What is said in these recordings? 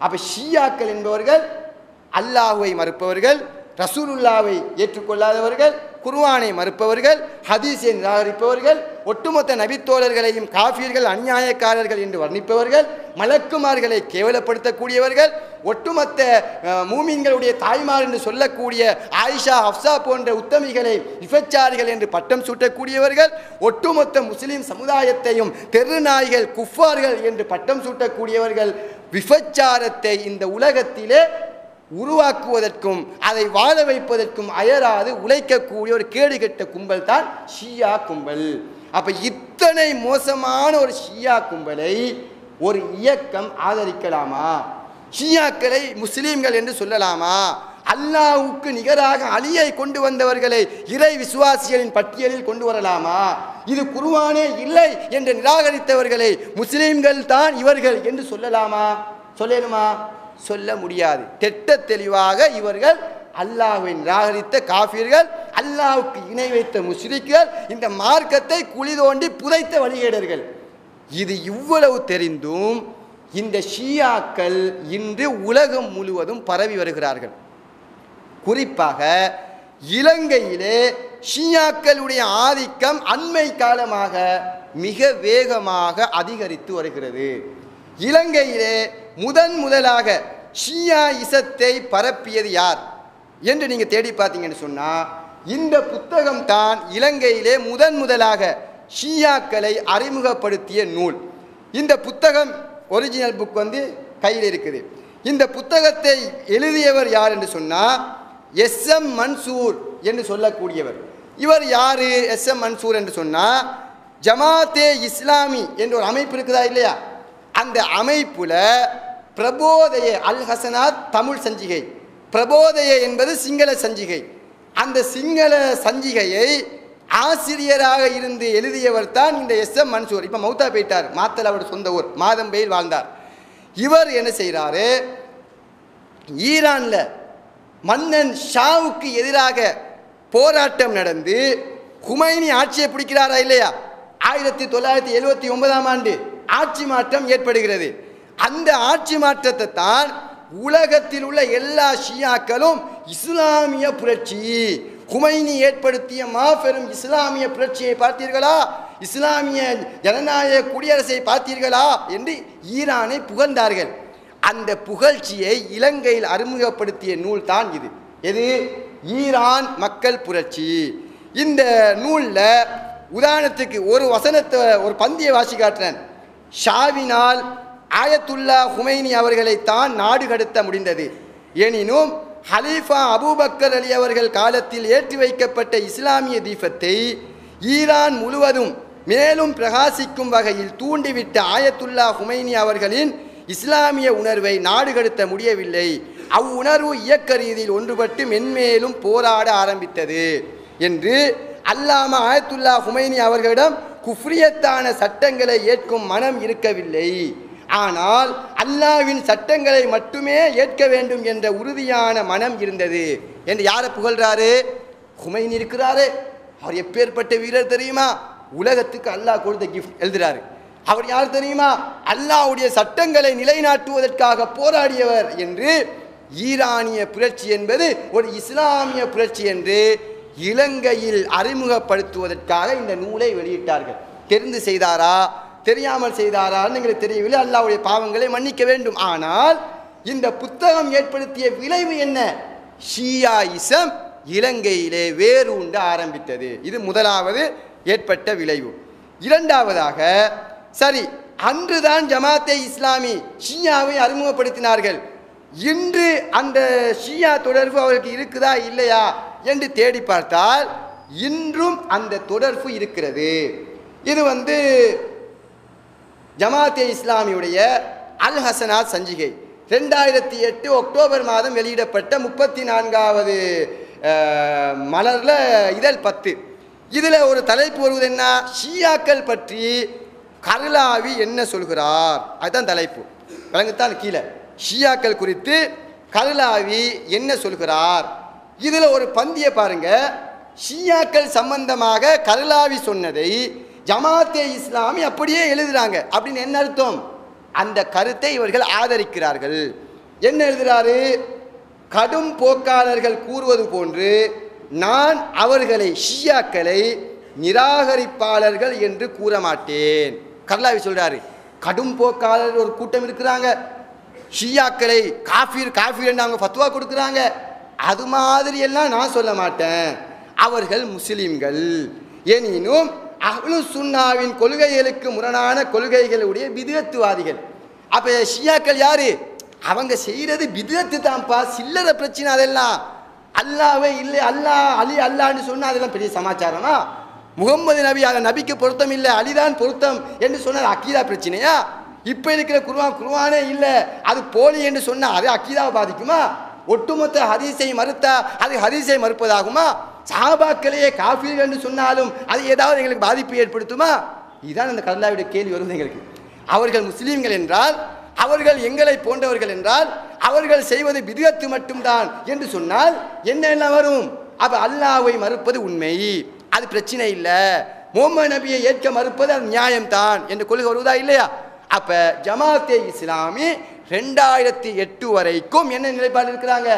அப்போ ஷியாக்கள் என்பவர்கள் அல்லாஹுவை மறுப்பவர்கள் ரசூலுல்லாவை ஏற்றுக்கொள்ளாதவர்கள் குர்வானை மறுப்பவர்கள் ஹதீஸை நிராகரிப்பவர்கள் ஒட்டுமொத்த நபித்தோழர்களையும் காஃபியர்கள் அநியாயக்காரர்கள் என்று வர்ணிப்பவர்கள் மலக்குமார்களை கேவலப்படுத்தக்கூடியவர்கள் ஒட்டுமொத்த அஹ், மூமின்களுடைய தாய்மார் என்று சொல்லக்கூடிய ஆயிஷா ஹப்சா போன்ற உத்தமிகளை விபச்சாரிகள் என்று பட்டம் சூட்டக்கூடியவர்கள் ஒட்டுமொத்த முஸ்லீம் சமுதாயத்தையும் தெருநாய்கள் குஃபார்கள் என்று பட்டம் சூட்டக்கூடியவர்கள் விபச்சாரத்தை இந்த உலகத்திலே உருவாக்குவதற்கும் அதை வாழ வைப்பதற்கும் அயராது உழைக்கக்கூடிய ஒரு கேடுகெட்ட கும்பல் தான் ஷியா கும்பல். அப்போ இத்தனை மோசமான ஒரு ஷியா கும்பலை ஒரு இயக்கம் ஆதரிக்கலாமா? ஷியாக்களை முஸ்லீம்கள் என்று சொல்லலாமா? அல்லாவுக்கு நிகராக அலியை கொண்டு வந்தவர்களை இறை விசுவாசிகளின் பட்டியலில் கொண்டு வரலாமா? இது குருவானே இல்லை என்று நிராகரித்தவர்களை முஸ்லீம்கள் தான் இவர்கள் என்று சொல்லலாமா? சொல்லணுமா? சொல்ல முடியாது. திட்ட தெளிவாக இவர்கள் அல்லாஹ்வை நிராகரித்த காஃபியர்கள் அல்லாவுக்கு இணை வைத்த முஸ்லிக்கள் இந்த மார்க்கத்தை குழி தோண்டி புதைத்த வழிகேடர்கள் இது இவ்வளவு தெரிந்தும் இந்த ஷியாக்கள் இன்று உலகம் முழுவதும் பரவி வருகிறார்கள். குறிப்பாக இலங்கையிலே ஷியாக்களுடைய ஆதிக்கம் அண்மை காலமாக மிக வேகமாக அதிகரித்து வருகிறது. இலங்கையிலே முதன் முதலாக ஷியா இசத்தை பரப்பியது யார்? என்று நீங்கள் தேடி பார்த்தீங்கன்னு சொன்னால் இந்த புத்தகம் தான் இலங்கையிலே முதன் முதலாக ஷியாக்களை அறிமுகப்படுத்திய நூல். இந்த புத்தகம் ஒரிஜினல் புக் வந்து கையில் இருக்குது. இந்த புத்தகத்தை எழுதியவர் யார் என்று சொன்னால் எஸ் எம் மன்சூர் என்று சொல்லக்கூடியவர். இவர் யார்? எஸ் எம் மன்சூர் என்று சொன்னால் ஜமாத்தே இஸ்லாமி என்ற ஒரு அமைப்பு இருக்குதா இல்லையா? அந்த அமைப்பில் பிரபோதய அல் ஹசனாத் தமிழ் சஞ்சிகை. பிரபோதய என்பது சிங்கள சஞ்சிகை. அந்த சிங்கள சஞ்சிகையை ஆசிரியராக இருந்து எழுதியவர் தான் இந்த எஸ் எம் மன்சூர். இப்போ மௌத்தா போயிட்டார். மாத்தல் அவர் சொந்த ஊர். மாதம்பையில் வாழ்ந்தார். இவர் என்ன செய்கிறாரு ஈரானில் மன்னன் ஷாவுக்கு எதிராக போராட்டம் நடந்து குமைனி ஆட்சியை பிடிக்கிறாரா இல்லையா? ஆயிரத்தி தொள்ளாயிரத்தி எழுபத்தி ஒன்பதாம் ஆண்டு ஆட்சி மாற்றம் ஏற்படுகிறது. அந்த ஆட்சி மாற்றத்தை தான் உலகத்தில் உள்ள எல்லா ஷியாக்களும் இஸ்லாமிய புரட்சி. குமைனி ஏற்படுத்திய மாபெரும் இஸ்லாமிய புரட்சியை பார்த்தீர்களா? இஸ்லாமிய ஜனநாயக குடியரசை பார்த்தீர்களா? என்று ஈரானை புகழ்ந்தார்கள். அந்த புகழ்ச்சியை இலங்கையில் அறிமுகப்படுத்திய நூல் தான் இது. எது? ஈரான் மக்கள் புரட்சி. இந்த நூலில் உதாரணத்துக்கு ஒரு வசனத்தை ஒரு பந்தியை வாசி காட்டுறேன் ஷாவினால் ஆயத்துல்லா ஹுமைனி அவர்களைத்தான் நாடு கடத்த முடிந்தது. எனினும் ஹலீஃபா அபூபக்கர் அலி அவர்கள் காலத்தில் ஏற்றி வைக்கப்பட்ட இஸ்லாமிய தீபத்தை ஈரான் முழுவதும் மேலும் பிரகாசிக்கும் வகையில் தூண்டிவிட்ட ஆயத்துல்லா ஹுமைனி அவர்களின் இஸ்லாமிய உணர்வை நாடு கடத்த முடியவில்லை. அவ்வுணர்வு இயக்க ரீதியில் ஒன்றுபட்டு மென்மேலும் போராட ஆரம்பித்தது என்று அல்லாம ஆயத்துல்லா ஹுமைனி அவர்களிடம் குஃப்ரியத்தான சட்டங்களை ஏற்கும் மனம் இருக்கவில்லை. ஆனால் அல்லாவின் சட்டங்களை மட்டுமே ஏற்க வேண்டும் என்ற உறுதியான மனம் இருந்தது. என்று யாரை புகழ்றாரு? ஹுமைன் இருக்கிறாரு. அவர் எப்பேற்பட்ட வீரர் தெரியுமா? உலகத்துக்கு அல்லாஹ் கொடுத்த கிஃப்ட் எழுதுறாரு. அவர் யார் தெரியுமா? அல்லாஹ்வுடைய சட்டங்களை நிலைநாட்டுவதற்காக போராடியவர் என்று ஈரானிய புரட்சி என்பது ஒரு இஸ்லாமிய புரட்சி என்று இலங்கையில் அறிமுகப்படுத்துவதற்காக இந்த நூலை வெளியிட்டார்கள். தெரிந்து செய்தாரா? தெரியாமல் செய்தாரான்னு எங்களுக்கு தெரியவில்லை. அல்லாவுடைய பாவங்களை மன்னிக்க வேண்டும். ஆனால் இந்த புத்தகம் ஏற்படுத்திய விளைவு என்ன? ஷியாயிசம் இலங்கையிலே வேறு உண்டு ஆரம்பித்தது. இது முதலாவது ஏற்பட்ட விளைவு. இரண்டாவதாக சரி அன்றுதான் ஜமாத்தே இஸ்லாமி ஷியாவை அறிமுகப்படுத்தினார்கள். இன்று அந்த ஷியா தொடர்பு அவருக்கு இருக்குதா இல்லையா என்று தேடி பார்த்தால் இன்றும் அந்த தொடர்பு இருக்கிறது. இது வந்து ஜமாத்தே இஸ்லாமியுடைய அல் ஹசனாத் சஞ்சிகை. ரெண்டாயிரத்தி எட்டு அக்டோபர் மாதம் வெளியிடப்பட்ட முப்பத்தி நான்காவது மலரில் இதழ் பத்து. இதில் ஒரு தலைப்பு வருவது என்ன? ஷியாக்கள் பற்றி கருளாவி என்ன சொல்கிறார்? அதுதான் தலைப்பு. விளங்குத்தான் கீழே. ஷியாக்கள் குறித்து கருளாவி என்ன சொல்கிறார்? இதில் ஒரு பந்தியை பாருங்கள் ஷியாக்கள் சம்பந்தமாக கருளாவி சொன்னதை ஜமாத்தே இஸ்லாமி அப்படியே எழுதுறாங்க. அப்படின்னு என்ன அர்த்தம்? அந்த கருத்தை இவர்கள் ஆதரிக்கிறார்கள். என்ன எழுதுறாரு? கடும் போக்காளர்கள் கூறுவது போன்று நான் அவர்களை ஷியாக்களை நிராகரிப்பாளர்கள் என்று கூற மாட்டேன். கர்லாவி சொல்றாரு கடும் போக்காளர் ஒரு கூட்டம் இருக்கிறாங்க. ஷியாக்களை காஃபீர் காஃபீர் அவங்க ஃபத்துவா கொடுக்குறாங்க. அது மாதிரி எல்லாம் நான் சொல்ல மாட்டேன். அவர்கள் முஸ்லீம்கள். எனினும் அஹ்லு சுன்னாவின் கொள்கைகளுக்கு முரணான கொள்கைகளுடைய விதத்துவாதிகள் அப்போ ஷியாக்கள் யாரு? அவங்க செய்கிறது விதத்து தான்ப்பா. சில்லற பிரச்சனை அதெல்லாம். அல்லாவே இல்லை. அல்லாஹ் அலி அல்லான்னு சொன்னால் அதெல்லாம் பெரிய சமாச்சாரமா? முகம்மது நபி அந்த நபிக்கு பொருத்தம் இல்லை. அலிதான் பொருத்தம் என்று சொன்னது அக்கீதா பிரச்சனையா? இப்போ இருக்கிற குருவான் குருவானே இல்லை. அது போலி என்று சொன்னால் அது அக்கீதாவை பாதிக்குமா? ஒட்டுமொத்த ஹரிசை மறுத்தா அது ஹரிசை மறுப்பதாகுமா? சாபாக்களையே காஃபீர் என்று சொன்னாலும் அது ஏதாவது எங்களுக்கு பாதிப்பு ஏற்படுத்துமா? இதுதான் அந்த கல்லாவுடைய கேள்வி வருவது எங்களுக்கு. அவர்கள் முஸ்லீம்கள் என்றால் அவர்கள் எங்களை போன்றவர்கள் என்றால் அவர்கள் செய்வது விதத்து மட்டும்தான் என்று சொன்னால் என்ன வரும்? அப்போ அல்லாவை மறுப்பது உண்மை. அது பிரச்சனை இல்லை. முகமது நபியை ஏற்க மறுப்பது அது நியாயம்தான் என்று கொள்கை வருவதா இல்லையா? அப்போ ஜமாத்தே இஸ்லாமி ரெண்டாயிரத்தி எட்டு வரைக்கும் என்ன நிலைப்பாடு இருக்கிறாங்க?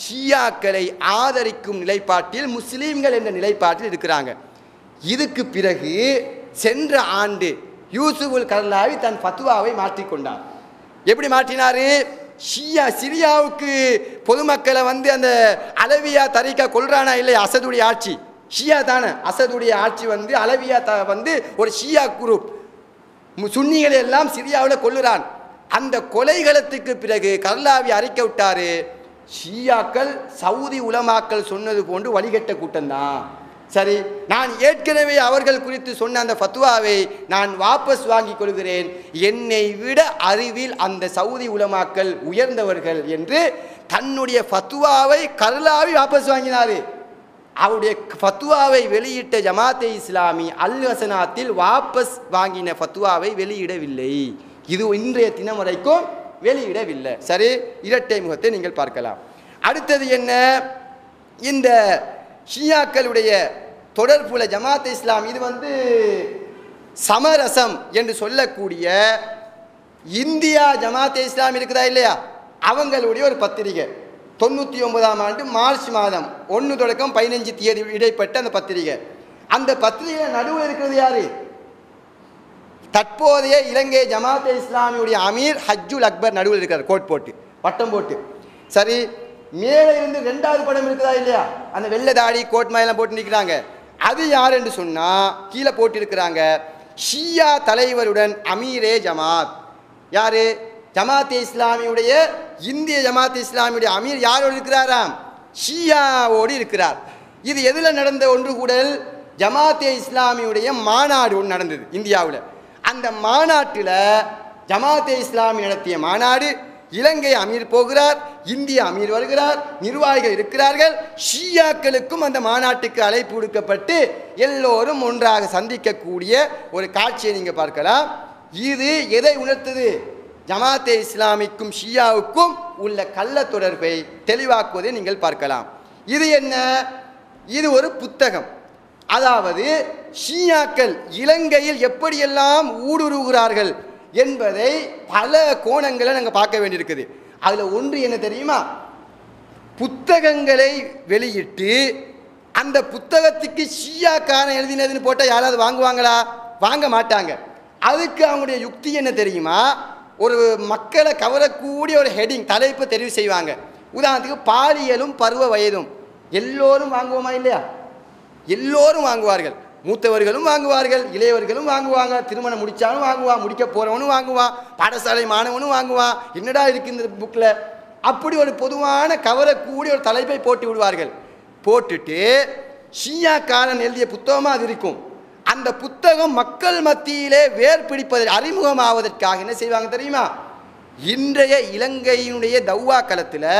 ஷியாக்களை ஆதரிக்கும் நிலைப்பாட்டில் முஸ்லீம்கள் என்ற நிலைப்பாட்டில் இருக்கிறாங்க. இதுக்கு பிறகு சென்ற ஆண்டு யூசுஃபுல் கர்லாவி தன் ஃபத்துவாவை மாற்றிக்கொண்டார் எப்படி மாற்றினாரு? ஷியா சிரியாவுக்கு பொதுமக்களை வந்து அந்த அலவியா தரிக்கா கொள்றானா இல்லை அசதுடைய ஆட்சி. ஷியா தானே. அசதுடைய ஆட்சி வந்து அலவியா த வந்து ஒரு ஷியா குரூப். சுன்னிகளை எல்லாம் சிரியாவில் கொள்ளுறான் அந்த கொலைகளத்துக்கு பிறகு கர்லாவி அறிக்கை விட்டாரு. ஷியாக்கள் சவுதி உலமாக்கள் சொன்னது போன்று வழிகட்ட கூட்டம்தான். சரி நான் ஏற்கனவே அவர்கள் குறித்து சொன்ன அந்த ஃபத்வாவை நான் வாபஸ் வாங்கிக் கொள்கிறேன். என்னை விட அறிவில் அந்த சவுதி உலமாக்கள் உயர்ந்தவர்கள் என்று தன்னுடைய ஃபத்வாவை கர்லாவி வாபஸ் வாங்கினார். அவருடைய ஃபத்வாவை வெளியிட்ட ஜமாத்தே இஸ்லாமி அல் ஹசனாத்தில் வாபஸ் வாங்கின ஃபத்வாவை வெளியிடவில்லை. இது இன்றைய தினம் வரைக்கும் வெளியிடவில்லை. சரி இரட்டை முகத்தை நீங்கள் பார்க்கலாம். அடுத்தது என்ன? இந்த ஷியாக்களுடைய தொடர்புல ஜமாத் இஸ்லாம் இது வந்து சமரசம் என்று சொல்லக்கூடிய இந்தியா ஜமாத் இஸ்லாம் இருக்குதா இல்லையா? அவங்களுடைய ஒரு பத்திரிகை. தொண்ணூற்றி ஒன்பதாம் ஆண்டு மார்ச் மாதம் ஒன்று தொடக்கம் பதினஞ்சு தேதி இடைப்பட்ட அந்த பத்திரிகை. அந்த பத்திரிகை நடுவில் இருக்கிறது யாரு? தற்போதைய இலங்கை ஜமாத்தே இஸ்லாமியுடைய அமீர் ஹஜ்ஜுல் அக்பர் நடுவில் இருக்கார் கோட் போட்டு வட்டம் போட்டு. சரி மேலே இருந்து ரெண்டாவது படம் இருக்குதா இல்லையா? அந்த வெள்ளை தாடி கோட் மாதிரிலாம் போட்டு நிற்கிறாங்க அது யார் என்று சொன்னால் கீழே போட்டு இருக்கிறாங்க ஷியா தலைவருடன் அமீரே ஜமாத். யார்? ஜமாத் இஸ்லாமியுடைய இந்திய ஜமாத் இஸ்லாமியுடைய அமீர் யாரோடு இருக்கிறாராம்? ஷியாவோடு இருக்கிறார். இது எதில் நடந்த ஒன்று கூடல் ஜமாத்தே இஸ்லாமியுடைய மாநாடு ஒன்று நடந்தது இந்தியாவில். அந்த மாநாட்டில் ஜமாத்தே இஸ்லாமி நடத்திய மாநாடு இலங்கை அமீர் போகிறார் இந்திய அமீர் வருகிறார் நிர்வாகிகள் இருக்கிறார்கள் ஷியாக்களுக்கும் அந்த மாநாட்டுக்கு அழைப்பு விடுக்கப்பட்டு எல்லோரும் ஒன்றாக சந்திக்கக்கூடிய ஒரு காட்சியை நீங்கள் பார்க்கலாம். இது எதை உணர்த்தது? ஜமாத்தே இஸ்லாமிக்கும் ஷியாவுக்கும் உள்ள கள்ள தொடர்பை தெளிவாக்குவதை நீங்கள் பார்க்கலாம். இது என்ன? இது ஒரு புத்தகம். அதாவது ஷியாக்கள் இலங்கையில் எப்படியெல்லாம் ஊடுருவுகிறார்கள் என்பதை பல கோணங்களை நாங்கள் பார்க்க வேண்டியிருக்குது. அதில் ஒன்று என்ன தெரியுமா? புத்தகங்களை வெளியிட்டு அந்த புத்தகத்துக்கு ஷியாக்காரன் எழுதினதுன்னு போட்டால் யாராவது வாங்குவாங்களா? வாங்க மாட்டாங்க. அதுக்கு அவங்களுடைய யுக்தி என்ன தெரியுமா? ஒரு மக்களை கவரக்கூடிய ஒரு ஹெடிங் தலைப்பு தெரிவு செய்வாங்க. உதாரணத்துக்கு பாலியலும் பருவ வயதும். எல்லோரும் வாங்குவோமா இல்லையா? எல்லோரும் வாங்குவார்கள். மூத்தவர்களும் வாங்குவார்கள் இளையவர்களும் வாங்குவாங்க திருமணம் முடித்தாலும் வாங்குவான் முடிக்க போகிறவனும் வாங்குவான் பாடசாலை மாணவனும் வாங்குவான் என்னடா இருக்குது இந்த புக்கில் அப்படி ஒரு பொதுவான கவரக்கூடிய ஒரு தலைப்பை போட்டு விடுவார்கள். போட்டுட்டு ஷியாக்காரன் எழுதிய புத்தகமாக அது இருக்கும். அந்த புத்தகம் மக்கள் மத்தியிலே வேர் பிடிப்பது அறிமுகமாவதற்காக என்ன செய்வாங்க தெரியுமா? இன்றைய இலங்கையினுடைய தௌவா களத்தில்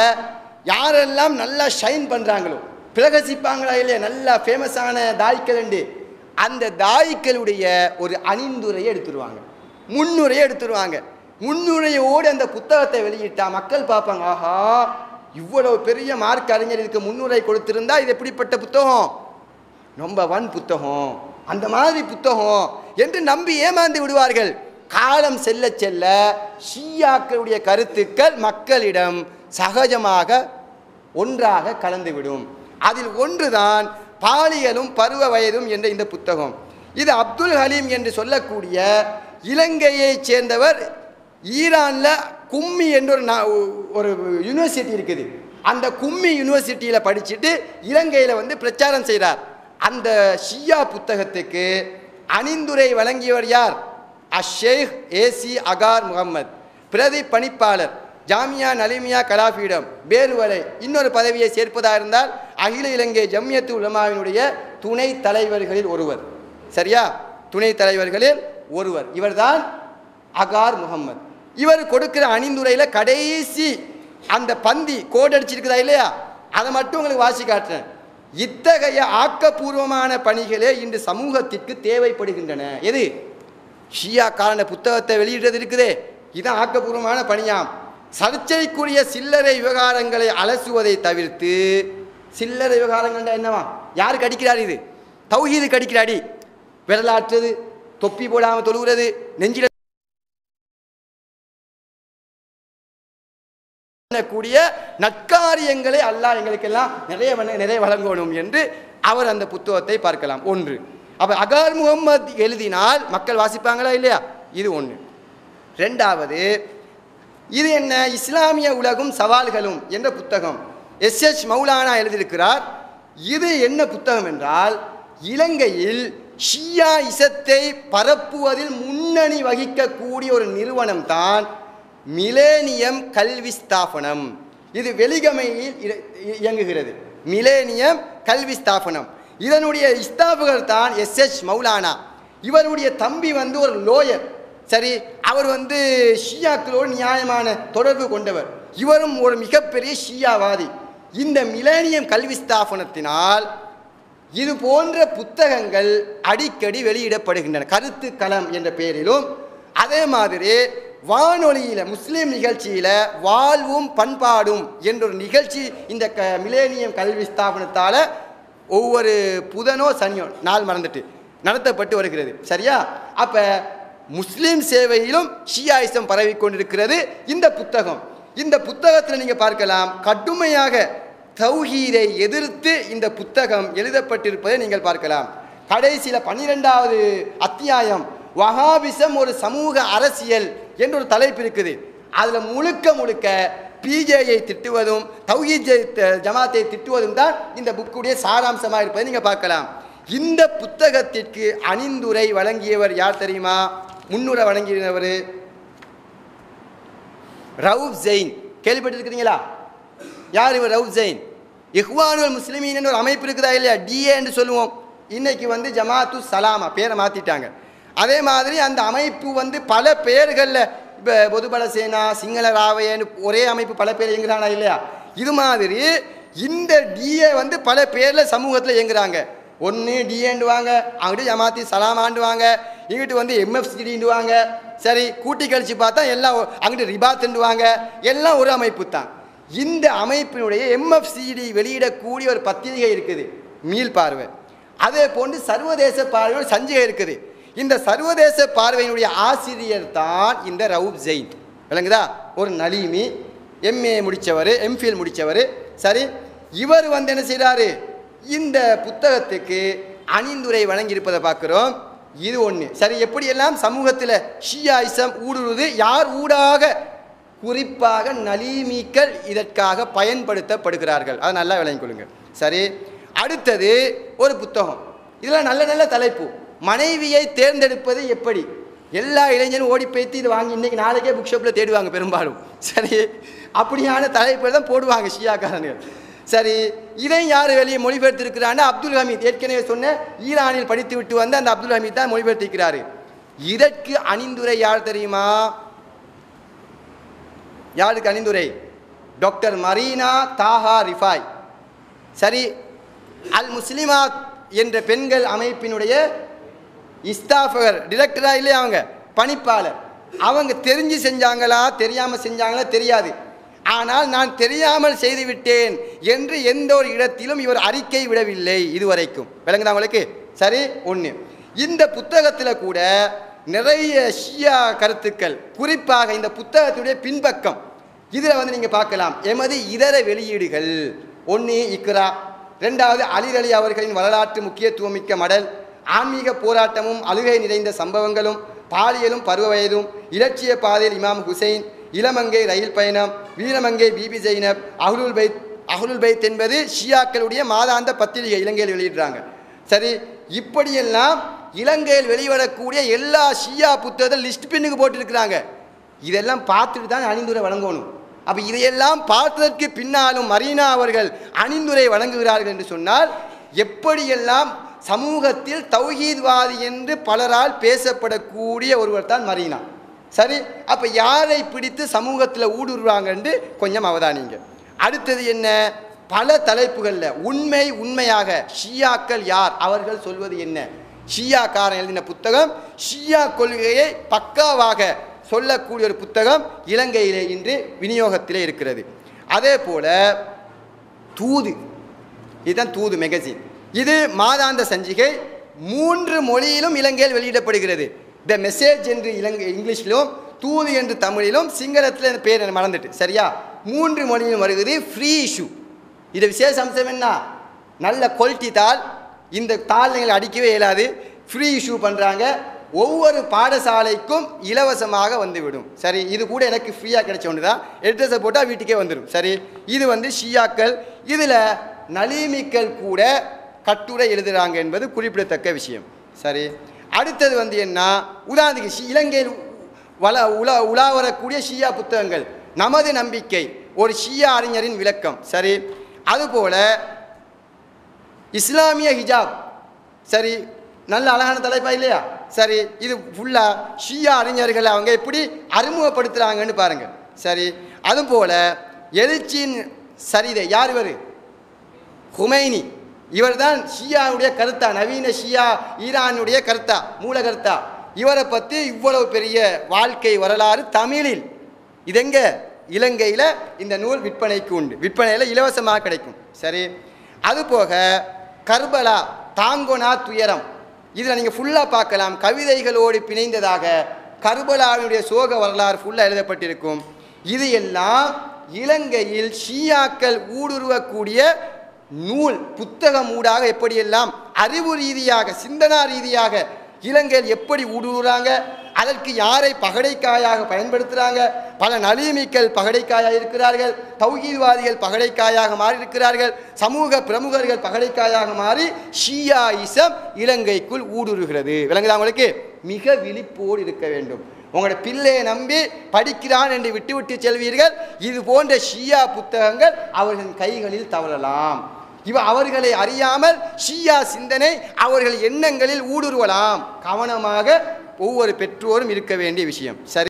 யாரெல்லாம் நல்லா ஷைன் பண்ணுறாங்களோ பிரகசிப்பாங்களா இல்லையா நல்லா ஃபேமஸான தாய்க்கலண்டு அந்த தாய்க்களுடைய ஒரு அணிந்துரையை எடுத்துருவாங்க. முன்னுரையை எடுத்துருவாங்க. முன்னுரையோடு அந்த புத்தகத்தை வெளியிட்டா மக்கள் பார்ப்பாங்க ஆஹா இவ்வளவு பெரிய மார்க் அறிஞர் இதுக்கு முன்னுரை கொடுத்திருந்தா இது எப்படிப்பட்ட புத்தகம்? ரொம்ப ஒன் புத்தகம். அந்த மாதிரி புத்தகம். என்று நம்பி ஏமாந்து விடுவார்கள். காலம் செல்ல செல்ல ஷியாக்களுடைய கருத்துக்கள் மக்களிடம் சகஜமாக ஒன்றாக கலந்துவிடும் அதில் ஒன்றுதான் பாலியலும் பருவ வயதும் என்ற இந்த புத்தகம். இது அப்துல் ஹலீம் என்று சொல்லக்கூடிய இலங்கையைச் சேர்ந்தவர் ஈரானில் கும்மி என்ற ஒரு நா- ஒரு யூனிவர்சிட்டி இருக்குது. அந்த கும்மி யூனிவர்சிட்டியில் படிச்சுட்டு இலங்கையில் வந்து பிரச்சாரம் செய்கிறார் அந்த ஷியா புத்தகத்துக்கு அணிந்துரை வழங்கியவர் யார்? Ash Sheikh A C Agar Muhammad. பிரதி பணிப்பாளர். ஜாமியா நலிமியா கலாஃபியிடம் வேறுவரை இன்னொரு பதவியை சேர்ப்பதாக இருந்தால் அகில இலங்கை ஜம்யத்து உலமாவினுடைய துணை தலைவர்களில் ஒருவர். சரியா? துணை தலைவர்களில் ஒருவர். இவர்தான் அகார் முகம்மது. இவர் கொடுக்கிற அணிந்துரையில் கடைசி அந்த பந்தி கோடு அடிச்சிருக்குதா இல்லையா? அதை மட்டும் உங்களுக்கு வாசி காட்டுறேன். இத்தகைய ஆக்கப்பூர்வமான பணிகளே இன்று சமூகத்திற்கு தேவைப்படுகின்றன. எது? ஷியா காரண புத்தகத்தை வெளியிடுறது இருக்குதே. இதுதான் ஆக்கப்பூர்வமான பணியாம். சர்ச்சைக்குரிய சில்லறை விவகாரங்களை அலசுவதை தவிர்த்து சில்லறை விவகாரங்கள் என்னவா? யாருக்கு அடிக்கிறார் இது? தௌஹீது கடிக்கிறாடி விரலாற்றுறது தொப்பி போடாமல் தொழுகிறது நெஞ்சில கூடிய நற்காரியங்களை அல்லாஹ் எங்களுக்கெல்லாம் நிறைய நிறைய வழங்கணும் என்று அவர் அந்த புத்தகத்தை பார்க்கலாம். ஒன்று. அப்போ அகார் முகம்மது எழுதினால் மக்கள் வாசிப்பாங்களா இல்லையா? இது ஒன்று ரெண்டாவது இது என்ன? இஸ்லாமிய உலகும் சவால்களும் என்ற புத்தகம். எஸ் எச் மௌலானா எழுதியிருக்கிறார் இது என்ன புத்தகம் என்றால் இலங்கையில் ஷியா இசத்தை பரப்புவதில் முன்னணி வகிக்கக்கூடிய ஒரு நிறுவனம் தான் மிலேனியம் கல்வி ஸ்தாபனம் இது வெலிகமையில் இ- இயங்குகிறது. மிலேனியம் கல்வி ஸ்தாபனம் இதனுடைய ஸ்தாபகர் தான் எஸ் எச் மௌலானா. இவருடைய தம்பி வந்து ஒரு லோயர் சரி அவர் வந்து ஷியாக்களோடு நியாயமான தொடர்பு கொண்டவர். இவரும் ஒரு மிகப்பெரிய ஷியாவாதி. இந்த மிலேனியம் கல்வி ஸ்தாபனத்தினால் இது போன்ற புத்தகங்கள் அடிக்கடி வெளியிடப்படுகின்றன. கருத்து களம் என்ற பெயரிலும் அதே மாதிரி வானொலியில் முஸ்லீம் நிகழ்ச்சியில் வாழ்வும் பண்பாடும் என்ற ஒரு நிகழ்ச்சி இந்த க மிலேனியம் கல்வி ஸ்தாபனத்தால் ஒவ்வொரு புதனோ சனியோ நாள் மறந்துட்டு நடத்தப்பட்டு வருகிறது. சரியா? அப்போ முஸ்லீம் சேவையிலும் ஷியாயிசம் பரவி கொண்டிருக்கிறது இந்த புத்தகம் இந்த புத்தகத்தில் நீங்கள் பார்க்கலாம் கடுமையாக தௌஹீரை எதிர்த்து இந்த புத்தகம் எழுதப்பட்டிருப்பதை நீங்கள் பார்க்கலாம். கடைசியில் பன்னிரெண்டாவது அத்தியாயம் வஹாபிசம் ஒரு சமூக அரசியல் என்ற ஒரு தலைப்பு இருக்குது. அதில் முழுக்க முழுக்க பிஜேயை திட்டுவதும் தௌஹீத் ஜமாத்தை திட்டுவதும் தான் இந்த புக்குடைய சாராம்சமாக இருப்பதை நீங்கள் பார்க்கலாம். இந்த புத்தகத்திற்கு அணிந்துரை வழங்கியவர் யார் தெரியுமா? முன்னுரை வணங்கினவர் ரவுப் ஜெயின். கேள்விப்பட்டிருக்கிறீங்களா? யார் இவர் ரவுப் ஜெயின்? இஹ்வானுல் முஸ்லிமீன் ஒரு அமைப்பு இருக்குதா இல்லையா? டிஏன்னு சொல்லுவோம். இன்னைக்கு வந்து ஜமாத்து சலாமா பேரை மாற்றிட்டாங்க அதே மாதிரி அந்த அமைப்பு வந்து பல பெயர்களில் இப்போ பொதுபல சேனா சிங்கள ராவையன்னு ஒரே அமைப்பு பல பேர் இயங்குறானா இல்லையா? இது மாதிரி இந்த டிஏ வந்து பல பேரில் சமூகத்தில் இயங்குறாங்க. ஒன்று டிஏண்டுவாங்க அங்கிட்டு ஜமாத்தி சலாமாண்டுவாங்க இங்கிட்டு வந்து எம்எஃப்சிடிண்டுவாங்க சரி கூட்டி கழிச்சு பார்த்தா எல்லாம் ஒ- அங்கிட்டு ரிபாத்துண்டுவாங்க எல்லாம் ஒரு அமைப்பு தான். இந்த அமைப்பினுடைய எம்எஃப்சிடி வெளியிடக்கூடிய ஒரு பத்திரிகை இருக்குது மீள் பார்வை. அதே போன்று சர்வதேச பார்வையோட சஞ்சிகை இருக்குது. இந்த சர்வதேச பார்வையினுடைய ஆசிரியர் தான் இந்த ரவுப் ஜெயின். விளங்குதா? ஒரு நலீமி எம்ஏ முடித்தவர் எம்ஃபில் முடித்தவர் சரி இவர் வந்து என்ன செய்கிறாரு இந்த புத்தகத்துக்கு அணிந்துரை வழங்கியிருப்பதை பார்க்குறோம். இது ஒன்று சரி எப்படியெல்லாம் சமூகத்தில் ஷியாயிசம் ஊடுருவது? யார் ஊடாக குறிப்பாக நலீமீக்கள் இதற்காக பயன்படுத்தப்படுகிறார்கள்? அதை நல்லா விளங்கிக் கொள்ளுங்க. சரி அடுத்தது ஒரு புத்தகம். இதெல்லாம் நல்ல நல்ல தலைப்பு. மனைவியை தேர்ந்தெடுப்பது எப்படி? எல்லா இளைஞரும் ஓடி பேத்தி இது வாங்கி இன்றைக்கி நாளைக்கே புக் ஷாப்பில் தேடுவாங்க பெரும்பாலும். சரி அப்படியான தலைப்பு தான் போடுவாங்க ஷியாக்காரர்கள். சரி இதை யார் வெளியே மொழிபெயர்த்திருக்கிறான்னு அப்துல் ஹமீத் ஏற்கனவே சொன்ன ஈரானில் படித்து விட்டு வந்த அந்த அப்துல் ஹமீத் தான் மொழிபெயர்த்திருக்கிறாரு. இதற்கு அணிந்துரை யார் தெரியுமா? யாருக்கு அணிந்துரை? Doctor Marina Taha Rifai. சரி அல் முஸ்லிமாத் என்ற பெண்கள் அமைப்பினுடைய இஸ்தாஃபகர் டிரெக்டராக இல்லையா அவங்க? பணிப்பாளர். அவங்க தெரிஞ்சு செஞ்சாங்களா தெரியாமல் செஞ்சாங்களா தெரியாது. ஆனால் நான் தெரியாமல் செய்துவிட்டேன் என்று எந்த ஒரு இடத்திலும் இவர் அறிக்கை விடவில்லை இதுவரைக்கும். விளங்குதா உங்களுக்கு? சரி ஒன்று இந்த புத்தகத்தில் கூட நிறைய ஷியா கருத்துக்கள். குறிப்பாக இந்த புத்தகத்துடைய பின்பக்கம். இதில் வந்து நீங்கள் பார்க்கலாம். எமது இதர வெளியீடுகள். ஒன்று இக்ரா. ரெண்டாவது அலிர் அலி அவர்களின் வரலாற்று முக்கியத்துவமிக்க மடல். ஆன்மீக போராட்டமும் அழுகை நிறைந்த சம்பவங்களும் பாலியலும் பருவ வயதும் இலட்சிய பாதையில் இமாம் ஹுசைன் இளமங்கை ரயில் பயணம் வீரமங்கை பிபி ஜெயினப் அஹ்லுல் பைத் அஹ்லுல் பைத் என்பது ஷியாக்களுடைய மாதாந்த பத்திரிகை இலங்கையில் வெளியிடுறாங்க. சரி இப்படியெல்லாம் இலங்கையில் வெளிவரக்கூடிய எல்லா ஷியா புத்தகத்தை லிஸ்ட் பின்னுக்கு போட்டிருக்கிறாங்க. இதெல்லாம் பார்த்துட்டு தான் அணிந்துரை வழங்கணும். அப்போ இதையெல்லாம் பார்த்ததற்கு பின்னாலும் மரீனா அவர்கள் அணிந்துரை வழங்குகிறார்கள் என்று சொன்னால் எப்படியெல்லாம் சமூகத்தில் தௌஹீத்வாதி என்று பலரால் பேசப்படக்கூடிய ஒருவர் தான் மரீனா. சரி அப்போ யாரை பிடித்து சமூகத்தில் ஊடுருவாங்கன்னு கொஞ்சம் அவதானிங்க. அடுத்தது என்ன? பல தலைப்புகளில் உண்மை உண்மையாக ஷியாக்கள் யார்? அவர்கள் சொல்வது என்ன? ஷியாக்காரன் எழுதின புத்தகம் ஷியா கொள்கையை பக்காவாக சொல்லக்கூடிய ஒரு புத்தகம் இலங்கையிலே இன்று விநியோகத்திலே இருக்கிறது. அதே போல தூது இதுதான் தூது மெகசின் இது மாதாந்த சஞ்சிகை மூன்று மொழியிலும் இலங்கையில் வெளியிடப்படுகிறது. த மெசேஜ் என்று இலங்கை இங்கிலீஷிலும் தூது என்று தமிழிலும் சிங்களத்தில் இந்த பேர் எனக்கு மறந்துட்டு. சரியா? மூன்று மொழியிலும் வருகிறது ஃப்ரீ இஷ்யூ இது விசேஷ அம்சம் என்ன? நல்ல குவாலிட்டி தாள். இந்த தாள் நீங்கள் அடிக்கவே இயலாது. ஃப்ரீ இஷ்யூ பண்ணுறாங்க ஒவ்வொரு பாடசாலைக்கும் இலவசமாக வந்துவிடும். சரி இது கூட எனக்கு ஃப்ரீயாக கிடைச்ச ஒன்று தான் அட்ரஸை போட்டால் வீட்டுக்கே வந்துடும் சரி இது வந்து ஷியாக்கள். இதில் நலீமிக்கள் கூட கட்டுரை எழுதுகிறாங்க என்பது குறிப்பிடத்தக்க விஷயம். சரி அடுத்தது வந்து என்ன? உதாரணத்துக்கு ஷி- இலங்கையில் வள உலா உலா வரக்கூடிய ஷியா புத்தகங்கள். நமது நம்பிக்கை ஒரு ஷியா அறிஞரின் விளக்கம். சரி. அதுபோல இஸ்லாமிய ஹிஜாப். சரி. நல்ல அழகான தலைப்பா இல்லையா? சரி. இது ஃபுல்லாக ஷியா அறிஞர்கள் அவங்க எப்படி அறிமுகப்படுத்துகிறாங்கன்னு பாருங்கள் சரி. அதுபோல எழுச்சியின் சரிதை யார் இவர்? ஹுமைனி. இவர்தான் ஷியாவுடைய கருத்தா நவீன ஷியா ஈரானுடைய கருத்தா மூல கருத்தா. இவரை பற்றி இவ்வளவு பெரிய வாழ்க்கை வரலாறு தமிழில். இதெங்க? இலங்கையில் இந்த நூல் விற்பனைக்கு உண்டு. விற்பனையில் இலவசமாக கிடைக்கும். சரி. அதுபோக கர்பலா தாங்கோனா துயரம். இதில் நீங்கள் ஃபுல்லாக பார்க்கலாம். கவிதைகளோடு பிணைந்ததாக கர்பலாவினுடைய சோக வரலாறு ஃபுல்லாக எழுதப்பட்டிருக்கும். இது எல்லாம் இலங்கையில் ஷியாக்கள் ஊடுருவக்கூடிய நூல் புத்தகம் ஊடாக எப்படியெல்லாம் அறிவு ரீதியாக சிந்தனா ரீதியாக இலங்கையில் எப்படி ஊடுருறாங்க அதற்கு யாரை பகடைக்காயாக பயன்படுத்துகிறாங்க பல நலிமிக்கள் பகடைக்காயாக இருக்கிறார்கள் தௌஹீத்வாதிகள் பகடைக்காயாக மாறி இருக்கிறார்கள் சமூக பிரமுகர்கள் பகடைக்காயாக மாறி ஷியா இசம் இலங்கைக்குள் ஊடுருகிறது. விளங்குதா உங்களுக்கு? மிக விழிப்போடு இருக்க வேண்டும். உங்களோட பிள்ளையை நம்பி படிக்கிறான் என்று விட்டுவிட்டு செல்வீர்கள். இது போன்ற ஷியா புத்தகங்கள் அவர்களின் கைகளில் தவறலாம். இவ அவர்களை அறியாமல் ஷியா சிந்தனை அவர்கள் எண்ணங்களில் ஊடுருவலாம். கவனமாக ஒவ்வொரு பெற்றோரும் இருக்க வேண்டிய விஷயம். சரி.